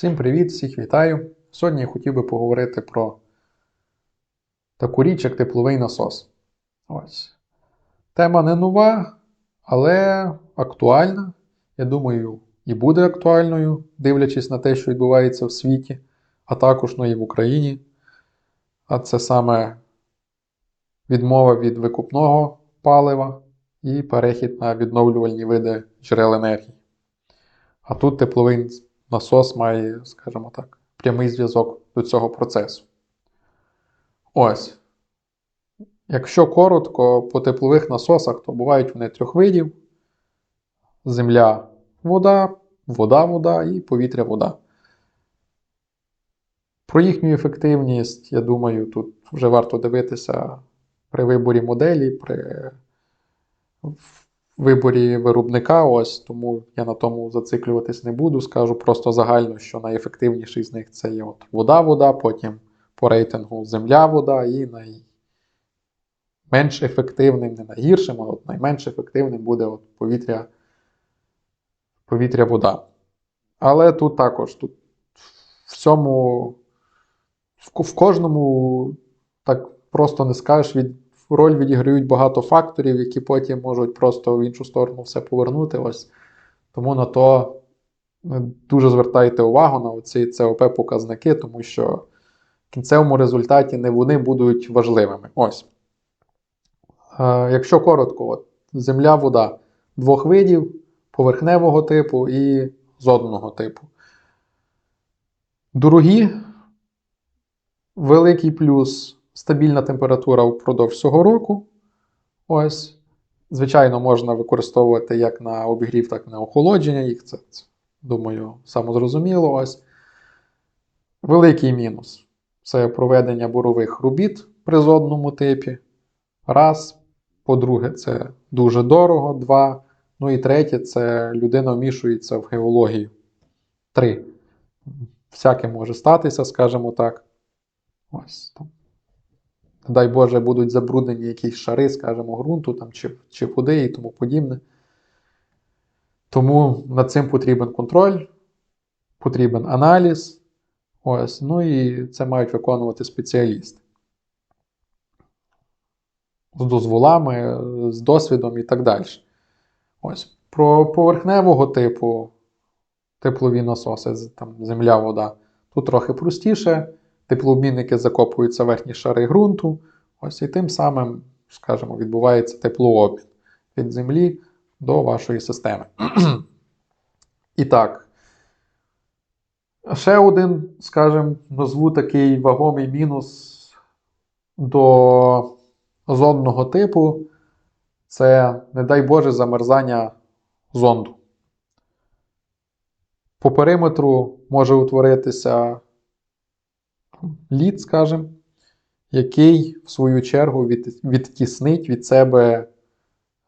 Всім привіт, всіх вітаю. Сьогодні я хотів би поговорити про таку річ, як тепловий насос. Ось. Тема не нова, але актуальна. Я думаю, і буде актуальною, дивлячись на те, що відбувається в світі, а також ну, і в Україні. А це саме відмова від викупного палива і перехід на відновлювальні види джерел енергії. А тут тепловий насос має, скажімо так, прямий зв'язок до цього процесу. Ось. Якщо коротко, по теплових насосах, то бувають вони трьох видів: земля, вода, вода, вода і повітря, вода. Про їхню ефективність, я думаю, тут вже варто дивитися при виборі моделі, при виборі виробника. Ось тому я на тому зациклюватись не буду. Скажу просто загально, що найефективніший з них це є от вода-вода, потім по рейтингу земля-вода і найменш ефективним, не найгіршим, а от найменш ефективним буде от повітря, повітря-вода. Але тут також тут в цьому, в кожному так просто не скажеш від роль відіграють багато факторів, які потім можуть просто в іншу сторону все повернути. Ось. Тому на то дуже звертайте увагу на ці ЦОП-показники, тому що в кінцевому результаті не вони будуть важливими. Ось. Е, якщо коротко, от, земля, вода двох видів, поверхневого типу і зодного типу. Дорогі, великий плюс стабільна температура впродовж всього року. Ось. Звичайно, можна використовувати як на обігрів, так і на охолодження їх. Це, думаю, самозрозуміло. Ось. Великий мінус це проведення бурових робіт при зодному типі. Раз. По-друге, це дуже дорого. Два. Ну і третє, це людина вмішується в геологію. Три. Всяке може статися, скажімо так. Ось там дай Боже, будуть забруднені якісь шари, скажімо, ґрунту там, чи, чи води і тому подібне. Тому над цим потрібен контроль, потрібен аналіз. Ось, Ну і це мають виконувати спеціалісти. З дозволами, з досвідом і так далі. Ось. Про поверхневого типу теплові насоси, там земля, вода. Тут трохи простіше теплообмінники закопуються в верхні шари ґрунту. Ось і тим самим, скажімо, відбувається теплообмін від землі до вашої системи. І так. Ще один, скажімо, назву такий вагомий мінус до зонного типу це, не дай Боже, замерзання зонду. По периметру може утворитися лід, скажімо, який, в свою чергу, від, відтіснить від себе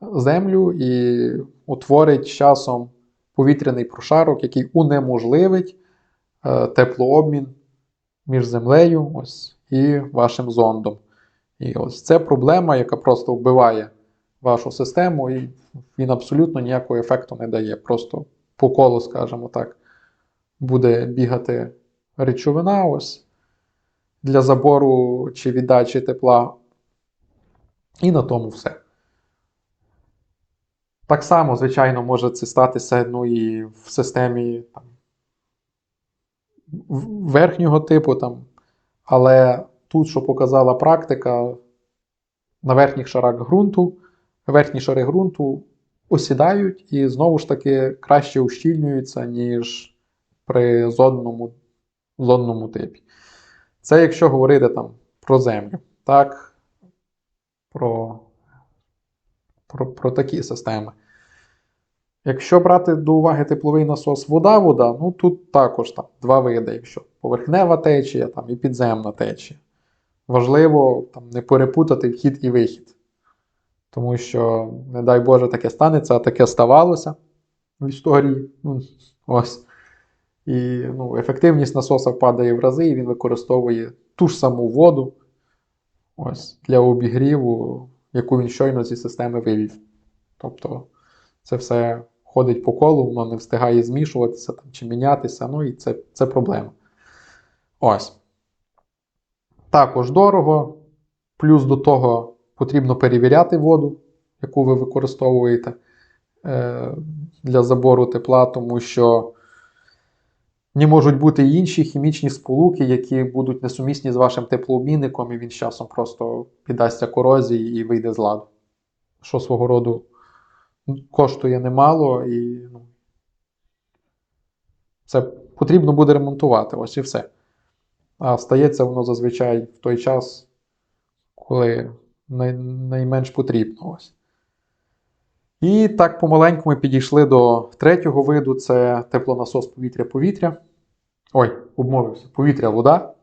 землю і утворить часом повітряний прошарок, який унеможливить е, теплообмін між землею ось, і вашим зондом. І ось це проблема, яка просто вбиває вашу систему, і він абсолютно ніякого ефекту не дає. Просто по колу, скажімо так, буде бігати речовина. ось, для забору чи віддачі тепла. І на тому все. Так само, звичайно, може це статися ну, і в системі там, верхнього типу. там, Але тут, що показала практика, на верхніх шарах ґрунту, верхні шари ґрунту осідають і знову ж таки краще ущільнюються, ніж при зодному, зодному типі. Це якщо говорити там про землю, так? Про, про, про такі системи. Якщо брати до уваги тепловий насос вода-вода, ну тут також там два види, якщо поверхнева течія там, і підземна течія. Важливо там, не перепутати вхід і вихід. Тому що, не дай Боже, таке станеться, а таке ставалося в історії. Ну, ось. І ну, ефективність насоса впадає в рази, і він використовує ту ж саму воду ось, для обігріву, яку він щойно зі системи вивів. Тобто це все ходить по колу, воно не встигає змішуватися там, чи мінятися. Ну і це, це проблема. Ось. Також дорого. Плюс до того потрібно перевіряти воду, яку ви використовуєте е, для забору тепла, тому що не можуть бути інші хімічні сполуки, які будуть несумісні з вашим теплообмінником, і він з часом просто піддасться корозії і вийде з ладу. Що свого роду коштує немало, і ну, це потрібно буде ремонтувати. Ось і все. А стається воно зазвичай в той час, коли най- найменш потрібно. Ось. І так помаленьку ми підійшли до третього виду це теплонасос повітря-повітря. Ой, обмовився, повітря-вода.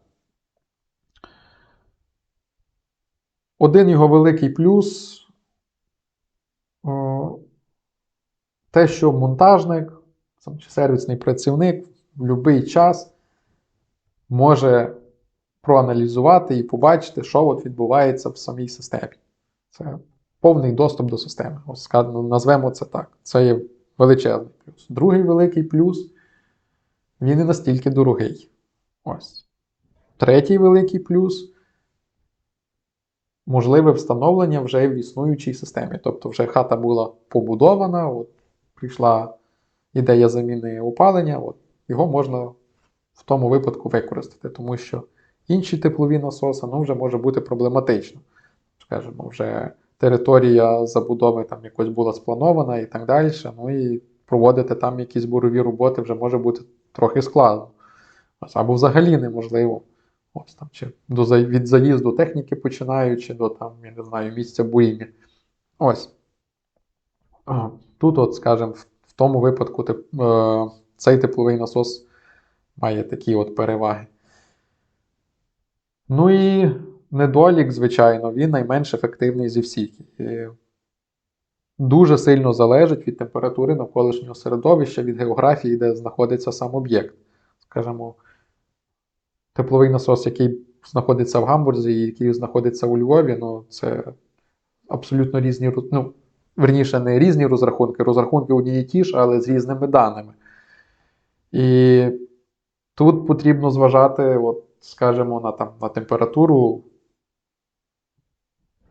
Один його великий плюс о, те, що монтажник чи сервісний працівник в будь-який час може проаналізувати і побачити, що от відбувається в самій системі. Це повний доступ до системи. Ось назвемо це так. Це є величезний плюс. Другий великий плюс він не настільки дорогий. Ось. Третій великий плюс можливе встановлення вже в існуючій системі. Тобто, вже хата була побудована, от прийшла ідея заміни опалення, от, його можна в тому випадку використати, тому що інші теплові насоси ну, вже може бути проблематично. Скажімо, вже територія забудови там якось була спланована і так далі. Ну і проводити там якісь бурові роботи вже може бути трохи складно. Або взагалі неможливо. Ось там, чи до, від заїзду техніки починаючи до там, я не знаю, місця буріння. Ось. Тут, от, скажімо, в, тому випадку тип, е, цей тепловий насос має такі от переваги. Ну і недолік, звичайно, він найменш ефективний зі всіх. І дуже сильно залежить від температури навколишнього середовища, від географії, де знаходиться сам об'єкт. Скажімо, тепловий насос, який знаходиться в Гамбурзі і який знаходиться у Львові, ну це абсолютно різні ну, верніше, не різні розрахунки, розрахунки одні і ті ж, але з різними даними. І тут потрібно зважати, от, скажімо, на, там, на температуру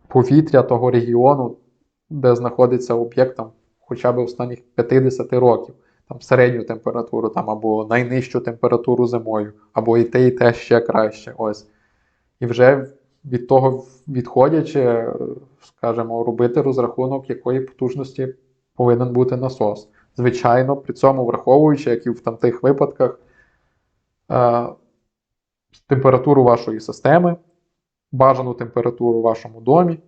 повітря того регіону, де знаходиться об'єкт там, хоча б останніх 50 років. Там середню температуру, там, або найнижчу температуру зимою, або і те, і те ще краще. Ось. І вже від того відходячи, скажімо, робити розрахунок, якої потужності повинен бути насос. Звичайно, при цьому враховуючи, як і в там тих випадках, е, температуру вашої системи, бажану температуру в вашому домі.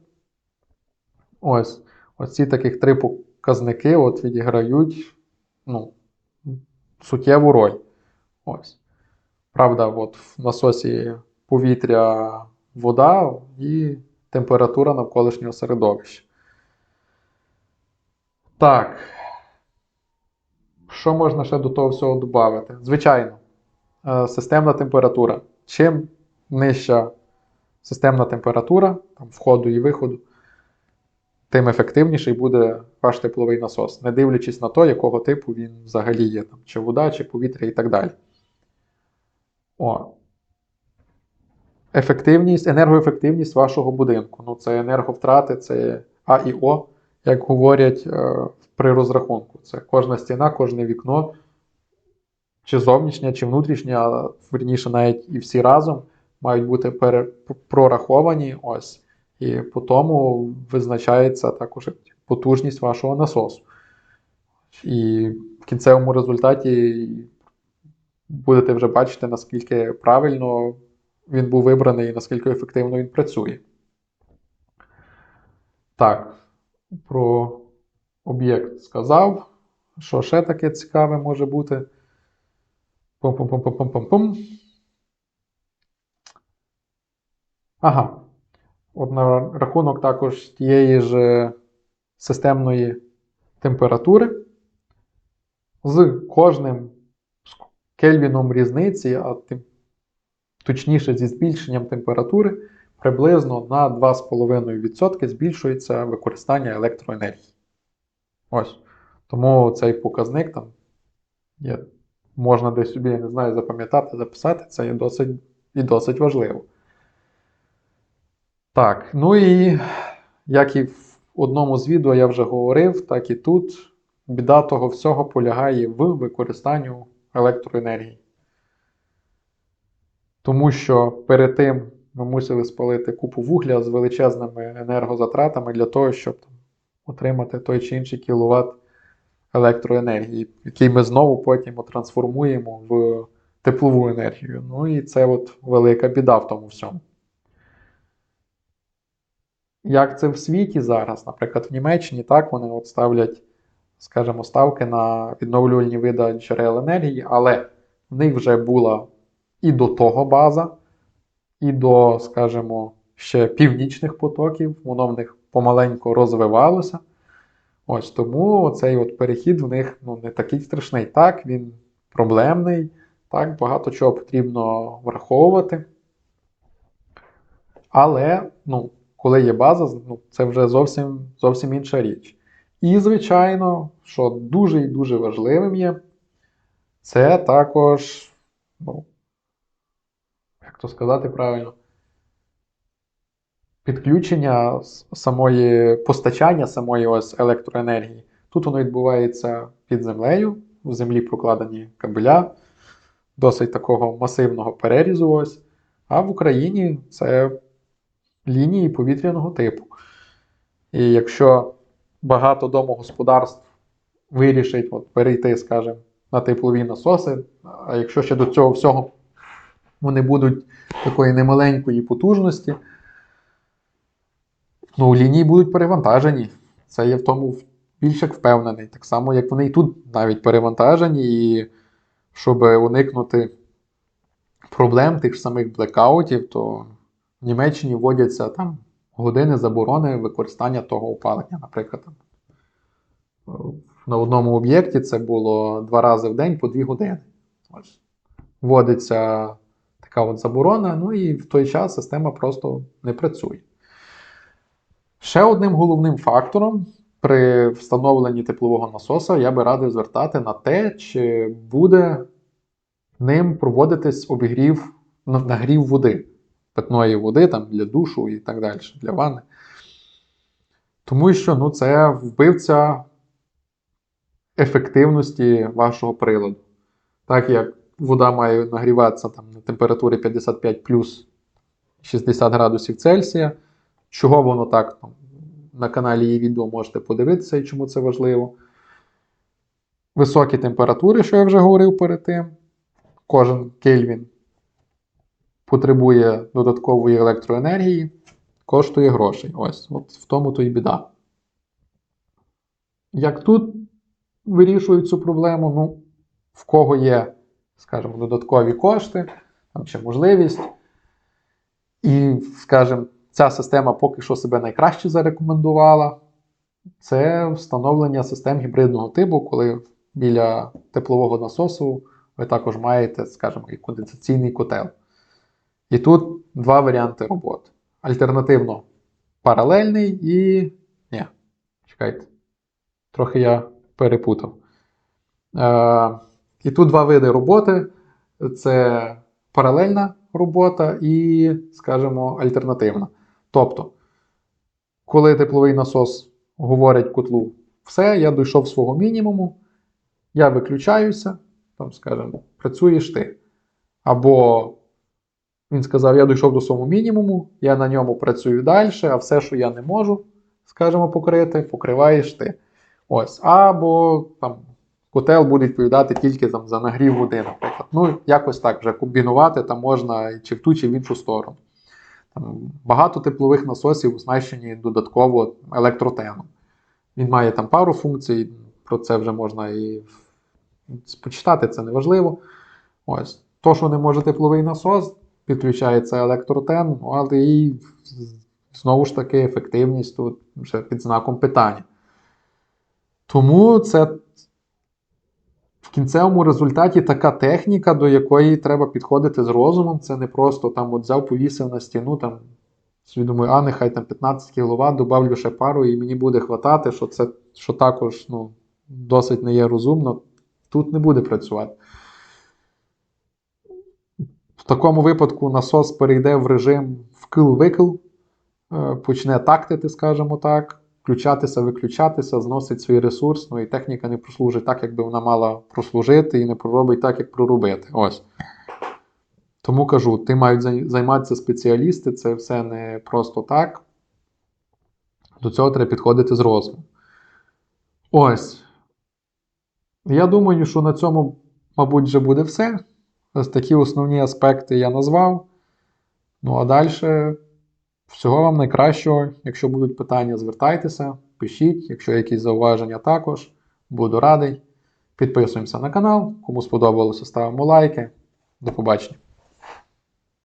Ось, ось ці таких три показники от відіграють ну, суттєву роль. Ось. Правда, от в насосі повітря, вода і температура навколишнього середовища. Так. Що можна ще до того всього додати? Звичайно, е, системна температура. Чим нижча системна температура там, входу і виходу, тим ефективніший буде ваш тепловий насос, не дивлячись на те, якого типу він взагалі є, там, чи вода, чи повітря і так далі. О. Ефективність, енергоефективність вашого будинку. Ну, це енерговтрати, це А і О, як говорять е, при розрахунку. Це кожна стіна, кожне вікно, чи зовнішнє, чи внутрішнє, а верніше навіть і всі разом мають бути прораховані. Ось. І по тому визначається також потужність вашого насосу. І в кінцевому результаті будете вже бачити, наскільки правильно він був вибраний і наскільки ефективно він працює. Так, про об'єкт сказав. Що ще таке цікаве може бути? Пум-пум-пум-пум-пум-пум. Ага. От на рахунок також тієї ж системної температури. З кожним кельвіном різниці, а тим, точніше зі збільшенням температури, приблизно на 2,5% збільшується використання електроенергії. Ось. Тому цей показник там є, можна десь собі, я не знаю, запам'ятати, записати, це є досить і досить важливо. Так, ну і як і в одному з відео я вже говорив, так і тут біда того всього полягає в використанні електроенергії. Тому що перед тим ми мусили спалити купу вугля з величезними енергозатратами для того, щоб отримати той чи інший кіловат електроенергії, який ми знову потім трансформуємо в теплову енергію. Ну і це от велика біда в тому всьому. Як це в світі зараз? Наприклад, в Німеччині так вони от ставлять, скажімо, ставки на відновлювальні види джерел енергії, але в них вже була і до того база, і до, скажімо, ще північних потоків, воно в них помаленьку розвивалося. Ось тому цей от перехід в них ну, не такий страшний. Так, він проблемний, так, багато чого потрібно враховувати. Але, ну, коли є база, ну, це вже зовсім, зовсім інша річ. І, звичайно, що дуже і дуже важливим є, це також, ну, як то сказати правильно, підключення самої постачання самої ось електроенергії. Тут воно відбувається під землею, в землі прокладені кабеля, досить такого масивного перерізу. ось. А в Україні це лінії повітряного типу. І якщо багато домогосподарств вирішить от, перейти, скажімо, на теплові насоси, а якщо ще до цього всього вони будуть такої немаленької потужності, ну, лінії будуть перевантажені. Це є в тому більш як впевнений. Так само, як вони і тут навіть перевантажені, і щоб уникнути проблем тих самих блекаутів, то в Німеччині вводяться там години заборони використання того опалення. Наприклад, там, на одному об'єкті це було два рази в день по дві години. Вводиться така от заборона, ну і в той час система просто не працює. Ще одним головним фактором при встановленні теплового насоса я би радив звертати на те, чи буде ним проводитись обігрів, нагрів води, питної води там, для душу і так далі, для ванни. Тому що ну, це вбивця ефективності вашого приладу. Так як вода має нагріватися там, на температурі 55 плюс 60 градусів Цельсія. Чого воно так там, на каналі є відео можете подивитися і чому це важливо. Високі температури, що я вже говорив перед тим. Кожен кельвін потребує додаткової електроенергії, коштує грошей. Ось, от в тому то і біда. Як тут вирішують цю проблему? Ну, в кого є, скажімо, додаткові кошти там, чи можливість. І, скажімо, ця система поки що себе найкраще зарекомендувала. Це встановлення систем гібридного типу, коли біля теплового насосу ви також маєте, скажімо, і конденсаційний котел. І тут два варіанти роботи. Альтернативно паралельний і. Ні, чекайте. Трохи я перепутав. Е, І тут два види роботи: це паралельна робота і, скажімо, альтернативна. Тобто, коли тепловий насос говорить котлу, все, я дійшов свого мінімуму, я виключаюся, там, скажімо, працюєш ти. Або він сказав, я дійшов до свого мінімуму, я на ньому працюю далі, а все, що я не можу, скажімо, покрити, покриваєш ти. Ось. Або там, котел буде відповідати тільки там, за нагрів води, наприклад. Ну, якось так вже комбінувати там можна чи в ту, чи в іншу сторону. Там, Багато теплових насосів оснащені додатково електротеном. Він має там пару функцій, про це вже можна і почитати, це неважливо. Ось. То, що не може тепловий насос, підключається електротен, але і знову ж таки ефективність тут вже під знаком питання. Тому це в кінцевому результаті така техніка, до якої треба підходити з розумом. Це не просто там от взяв, повісив на стіну, там, собі а нехай там 15 кВт, добавлю ще пару, і мені буде хватати, що це що також ну, досить не є розумно, тут не буде працювати. Такому випадку насос перейде в режим вкил-викил, е, почне тактити, скажімо так, включатися, виключатися, зносить свій ресурс, ну і техніка не прослужить так, як би вона мала прослужити, і не проробить так, як проробити. Ось. Тому кажу, тим мають займатися спеціалісти, це все не просто так. До цього треба підходити з розумом. Ось. Я думаю, що на цьому, мабуть, вже буде все. Ось такі основні аспекти я назвав. Ну а далі всього вам найкращого. Якщо будуть питання, звертайтеся, пишіть, якщо якісь зауваження також. Буду радий. Підписуємося на канал. Кому сподобалося, ставимо лайки. До побачення.